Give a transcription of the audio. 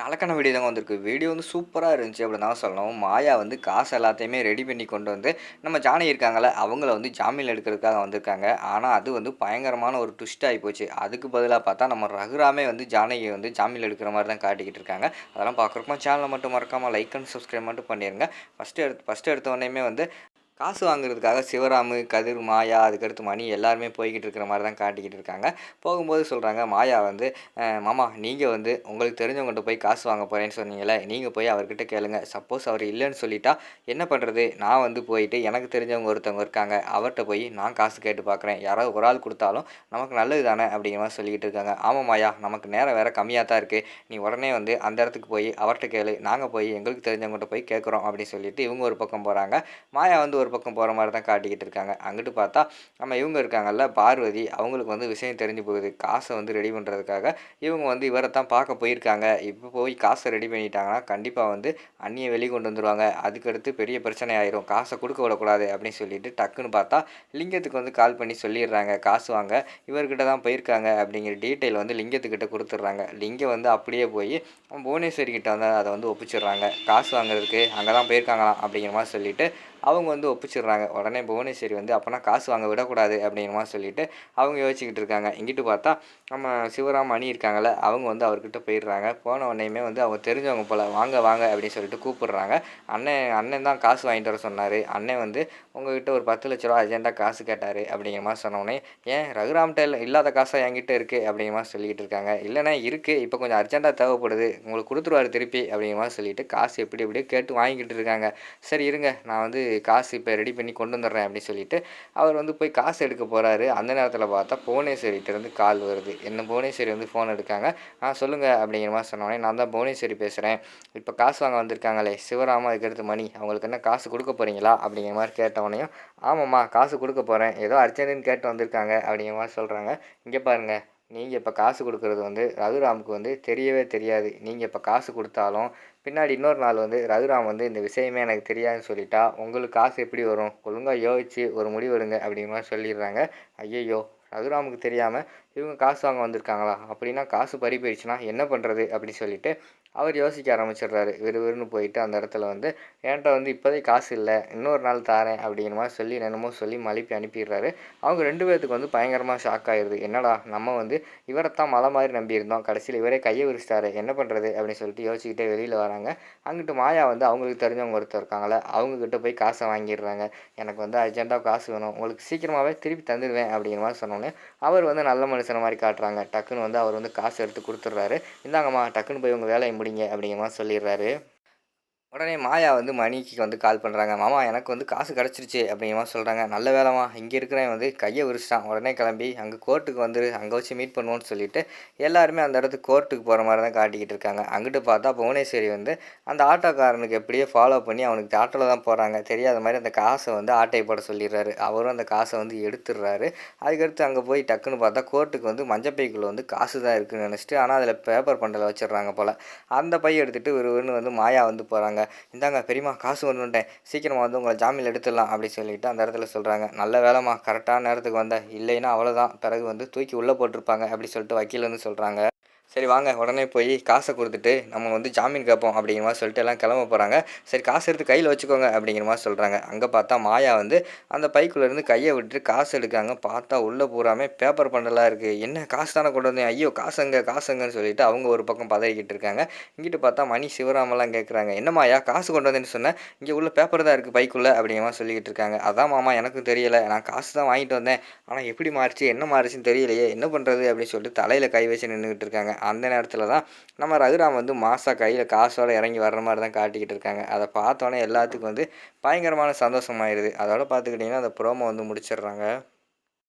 நலக்கண video தாங்க வந்திருக்கு. Video வந்து சூப்பராக இருந்துச்சு அப்படின்னு தான் சொல்லணும். மாயா வந்து காசு எல்லாத்தையுமே ரெடி பண்ணி கொண்டு வந்து நம்ம ஜானகி இருக்காங்கல்ல அவங்கள வந்து ஜாமீன் எடுக்கிறதுக்காக வந்திருக்காங்க. ஆனால் அது வந்து பயங்கரமான ஒரு ட்விஸ்ட் ஆகி போச்சு. அதுக்கு பதிலாக பார்த்தா நம்ம ரகுராமே வந்து ஜானகி வந்து ஜாமீன் எடுக்கிற மாதிரி தான் காட்டிக்கிட்டு இருக்காங்க. அதெல்லாம் பார்க்குறப்போ சேனலை மட்டும் மறக்காமல் லைக் அண்ட் சப்ஸ்கிரைப் மட்டும் பண்ணிடுங்க ஃபஸ்ட்டு எடுத்து ஃபஸ்ட்டு எடுத்த வந்து காசு வாங்குறதுக்காக சிவராமு கதிர் மாயா அதுக்கடுத்து மணி எல்லாருமே போய்கிட்டு இருக்கிற மாதிரி தான் காட்டிக்கிட்டு இருக்காங்க. போகும்போது சொல்கிறாங்க மாயா வந்து மாமா நீங்கள் வந்து உங்களுக்கு தெரிஞ்சவங்ககிட்ட போய் காசு வாங்க போகிறேன்னு சொன்னீங்களே நீங்கள் போய் அவர்கிட்ட கேளுங்க. சப்போஸ் அவர் இல்லைன்னு சொல்லிட்டா என்ன பண்ணுறது நான் வந்து போயிட்டு எனக்கு தெரிஞ்சவங்க ஒருத்தவங்க இருக்காங்க. அவர்கிட்ட போய் நான் காசு கேட்டு பார்க்குறேன் யாராவது ஒரு ஆள் கொடுத்தாலும் நமக்கு நல்லது தானே? அப்படிங்கிற மாதிரி சொல்லிக்கிட்டு இருக்காங்க. ஆமாம் மாயா நமக்கு நேரம் வேறு கம்மியாக தான் இருக்குது நீ உடனே வந்து அந்த இடத்துக்கு போய் அவர்கிட்ட கேளு. நாங்கள் போய் எங்களுக்கு தெரிஞ்சவங்ககிட்ட போய் கேட்குறோம் அப்படின்னு சொல்லிட்டு இவங்க ஒரு பக்கம் போகிறாங்க மாயா வந்து ஒரு பக்கம் போகிற மாதிரி தான் காட்டிக்கிட்டு இருக்காங்க. அங்கிட்டு பார்த்தா நம்ம இவங்க இருக்காங்கல்ல பார்வதி அவங்களுக்கு வந்து விஷயம் தெரிஞ்சு போகுது. காசை வந்து ரெடி பண்ணுறதுக்காக இவங்க வந்து இவரை தான் பார்க்க போயிருக்காங்க. இப்போ போய் காசை ரெடி பண்ணிட்டாங்கன்னா கண்டிப்பாக வந்து அண்ணியை வெளியே கொண்டு வந்துடுவாங்க அதுக்கடுத்து பெரிய பிரச்சனை ஆயிரும். காசை கொடுக்க விடக்கூடாது அப்படின்னு சொல்லிட்டு டக்குன்னு பார்த்தா லிங்கத்துக்கு வந்து கால் பண்ணி சொல்லிடுறாங்க. காசு வாங்க இவர்கிட்ட தான் போயிருக்காங்க அப்படிங்கிற டீட்டெயில் வந்து லிங்கத்துக்கிட்ட கொடுத்துட்றாங்க. லிங்கம் வந்து அப்படியே போய் புவனேஸ்வரி கிட்ட வந்து அதை வந்து ஒப்பிச்சிடுறாங்க. காசு வாங்குறதுக்கு அங்கே தான் போயிருக்காங்களாம் அப்படிங்கிற மாதிரி சொல்லிட்டு அவங்க வந்து ஒப்பிச்சிடுறாங்க. உடனே புவனேஸ்வரி வந்து அப்போனா காசு வாங்க விடக்கூடாது அப்படிங்கிற சொல்லிட்டு அவங்க யோசிச்சுக்கிட்டு இருக்காங்க. இங்கிட்டு பார்த்தா நம்ம சிவராம் அணி இருக்காங்கல்ல அவங்க வந்து அவர்கிட்ட போயிடுறாங்க. போன உடனேயுமே வந்து அவங்க தெரிஞ்சவங்க போல் வாங்க வாங்க அப்படின்னு சொல்லிட்டு கூப்பிடுறாங்க. அண்ணன் அண்ணன் தான் காசு வாங்கிட்டு வர சொன்னார். அண்ணன் வந்து உங்ககிட்ட ஒரு பத்து லட்ச ரூபா அர்ஜென்ட்டாக காசு கேட்டார் அப்படிங்கிற மாதிரி சொன்னோடனே ஏன் ரகுராம்கிட்ட இல்லை இல்லாத காசாக என்கிட்ட இருக்குது அப்படிங்கிற மாதிரி சொல்லிக்கிட்டு இருக்காங்க. இல்லைனா இருக்குது இப்போ கொஞ்சம் அர்ஜென்ட்டாக தேவைப்படுது. உங்களுக்கு கொடுத்துருவாரு திருப்பி அப்படிங்கிற மாதிரி சொல்லிட்டு காசு எப்படி எப்படியோ கேட்டு வாங்கிக்கிட்டு இருக்காங்க. சரி இருங்க. நான் வந்து காசு இப்போ ரெடி பண்ணி கொண்டு வந்துடுறேன் அப்படின்னு சொல்லிட்டு அவர் வந்து போய் காசு எடுக்க போகிறாரு அந்த நேரத்தில் பார்த்தா புவனேஸ்வரிகிட்டேருந்து கால் வருது. என்ன புவனேஸ்வரி வந்து ஃபோன் எடுக்காங்க? ஆ சொல்லுங்கள் அப்படிங்கிற மாதிரி சொன்னோடனே நான் தான் புவனேஸ்வரி பேசுகிறேன் இப்போ காசு வாங்க வந்திருக்காங்களே சிவராமா அதுக்கடுத்து மணி அவங்களுக்கு என்ன காசு கொடுக்க போகிறீங்களா அப்படிங்கிற மாதிரி கேட்டவனையும் ஆமாம்மா காசு கொடுக்க போகிறேன் ஏதோ அர்ஜென்ட்டுன்னு கேட்டு வந்திருக்காங்க. அப்படிங்கிற மாதிரி சொல்கிறாங்க இங்கே பாருங்கள் நீங்கள் இப்போ காசு கொடுக்குறது வந்து ரகுராமுக்கு வந்து தெரியவே தெரியாது. நீங்கள் இப்போ காசு கொடுத்தாலும் பின்னாடி இன்னொரு நாள் வந்து ரகுராம் வந்து இந்த விஷயமே எனக்கு தெரியாதுன்னு சொல்லிட்டா உங்களுக்கு காசு எப்படி வரும்? ஒழுங்காக யோசிச்சு ஒரு முடிவு எடுங்க அப்படிங்கிற மாதிரி சொல்லிடுறாங்க. ஐயையோ! ரகுராமுக்கு தெரியாமல் இவங்க காசு வாங்க வந்திருக்காங்களா? அப்படின்னா காசு பறி போயிடுச்சுன்னா என்ன பண்ணுறது அப்படின்னு சொல்லிட்டு அவர் யோசிக்க ஆரம்பிச்சிடுறாரு. விறுவிறுன்னு போயிட்டு அந்த இடத்துல வந்து என்கிட்ட வந்து இப்போதைக்கு காசு இல்லை இன்னொரு நாள் தாரேன் அப்படிங்கிற மாதிரி சொல்லி என்னமோ சொல்லி மலிப்பி அனுப்பிடுறாரு. அவங்க ரெண்டு பேர்த்துக்கு வந்து பயங்கரமாக ஷாக் ஆயிடுது. என்னடா நம்ம வந்து இவரை தான் மலை மாதிரி நம்பியிருந்தோம். கடைசியில் இவரே கையை விரிச்சிட்டாரு. என்ன பண்ணுறது அப்படின்னு சொல்லிட்டு யோசிச்சுக்கிட்டே வெளியில் வராங்க. அங்கிட்டு மாயா வந்து அவங்களுக்கு தெரிஞ்சவங்க ஒருத்தர் இருக்காங்களே அவங்கக்கிட்ட போய் காசை வாங்கிடுறாங்க. எனக்கு வந்து அர்ஜென்ட்டாக காசு வேணும். உங்களுக்கு சீக்கிரமாகவே திருப்பி தந்துடுவேன் அப்படிங்கிற மாதிரி சொன்னோன்னே அவர் வந்து நல்ல மனுஷன் மாதிரி காட்டுறாங்க. டக்குன்னு வந்து அவர் வந்து காசு எடுத்து கொடுத்துட்றாரு. இந்தாங்கம்மா டக்குன்னு போய் உங்கள் வேலையை முடிங்க அப்படிங்கிற மாதிரி சொல்லிடுறாரு. உடனே மாயா வந்து மணிக்கு வந்து கால் பண்ணுறாங்க மாமா எனக்கு வந்து காசு கிடச்சிருச்சு அப்படிங்கிற சொல்கிறாங்க நல்ல வேலைமா இங்கே இருக்கிறவன் வந்து கையை விரிச்சிட்டான் உடனே கிளம்பி அங்கே கோர்ட்டுக்கு வந்துரு. அங்கே வச்சு மீட் பண்ணுவோன்னு சொல்லிட்டு எல்லாருமே அந்த இடத்துக்கு கோர்ட்டுக்கு போகிற மாதிரி தான் காட்டிக்கிட்டு இருக்காங்க. அங்கிட்டு பார்த்தா புவனேஸ்வரி வந்து அந்த ஆட்டோக்காரனுக்கு எப்படியே ஃபாலோ பண்ணி அவனுக்கு ஆட்டோவில் தான் போகிறாங்க தெரியாத மாதிரி அந்த காசை வந்து ஆட்டை போட சொல்லிடுறாரு. அவரும் அந்த காசை வந்து எடுத்துடுறாரு. அதுக்கடுத்து அங்கே போய் டக்குன்னு பார்த்தா கோர்ட்டுக்கு வந்து மஞ்சப்பைக்குள்ளே வந்து காசு தான் இருக்குன்னு நினச்சிட்டு ஆனால் அதில் பேப்பர் பண்டலை வச்சிடுறாங்க போல். அந்த பை எடுத்துகிட்டு ஒரு வந்து மாயா வந்து போகிறாங்க இந்தாங்க பெரியம்மா காசு கொண்டு வந்துட்டேன் சீக்கிரமாக வந்து உங்களை ஜாமீன் எடுத்துடலாம் அப்படி சொல்லிட்டு அந்த இடத்துல சொல்கிறாங்க நல்ல வேலைம்மா கரெக்டான நேரத்துக்கு வந்தேன் இல்லைன்னா அவ்வளோதான் பிறகு வந்து தூக்கி உள்ளே போட்டிருப்பாங்க அப்படி சொல்லிட்டு வக்கீல் வந்து சொல்கிறாங்க சரி வாங்க. உடனே போய் காசை கொடுத்துட்டு நம்ம வந்து ஜாமீன் கேட்போம் அப்படிங்கிற மாதிரி சொல்லிட்டு எல்லாம் கிளம்ப போகிறாங்க சரி காசு எடுத்து கையில் வச்சுக்கோங்க அப்படிங்கிற மாதிரி சொல்கிறாங்க அங்கே பார்த்தா மாயா வந்து அந்த பைக்குள்ளேருந்து கையை விட்டுட்டு காசு எடுக்காங்க. பார்த்தா உள்ளே பூராமே பேப்பர் பண்டலாக இருக்குது என்ன காசு தானே கொண்டு வந்தேன் ஐயோ காசுங்க காசுங்கன்னு சொல்லிட்டு அவங்க ஒரு பக்கம் பதறிக்கிட்டு இருக்காங்க. இங்கிட்டு பார்த்தா மணி சிவராமெல்லாம் கேட்குறாங்க என்ன மாயா காசு கொண்டு வந்தேன்னு சொன்னேன் இங்கே உள்ள பேப்பர் தான் இருக்குது பைக்குள்ளே அப்படிங்கிற மாதிரி சொல்லிக்கிட்டு இருக்காங்க. அதான் மாமா எனக்கும் தெரியலை. நான் காசு தான் வாங்கிட்டு வந்தேன். ஆனால் எப்படி மாறிச்சு? என்ன மாறிச்சுன்னு தெரியலையே. என்ன பண்ணுறது அப்படின்னு சொல்லிட்டு தலையில் கை வச்சு நின்றுக்கிட்டு இருக்காங்க. அந்த நேரத்தில் தான் நம்ம ரகுராம் வந்து மாசா கையில் காசோடு இறங்கி வர்ற மாதிரி தான் காட்டிக்கிட்டு இருக்காங்க. அதை பார்த்தோன்னே எல்லாத்துக்கும் வந்து பயங்கரமான சந்தோஷமாயிருது. அதோட பார்த்துக்கிட்டிங்கன்னா அந்த ப்ரோமோ வந்து முடிச்சிடுறாங்க.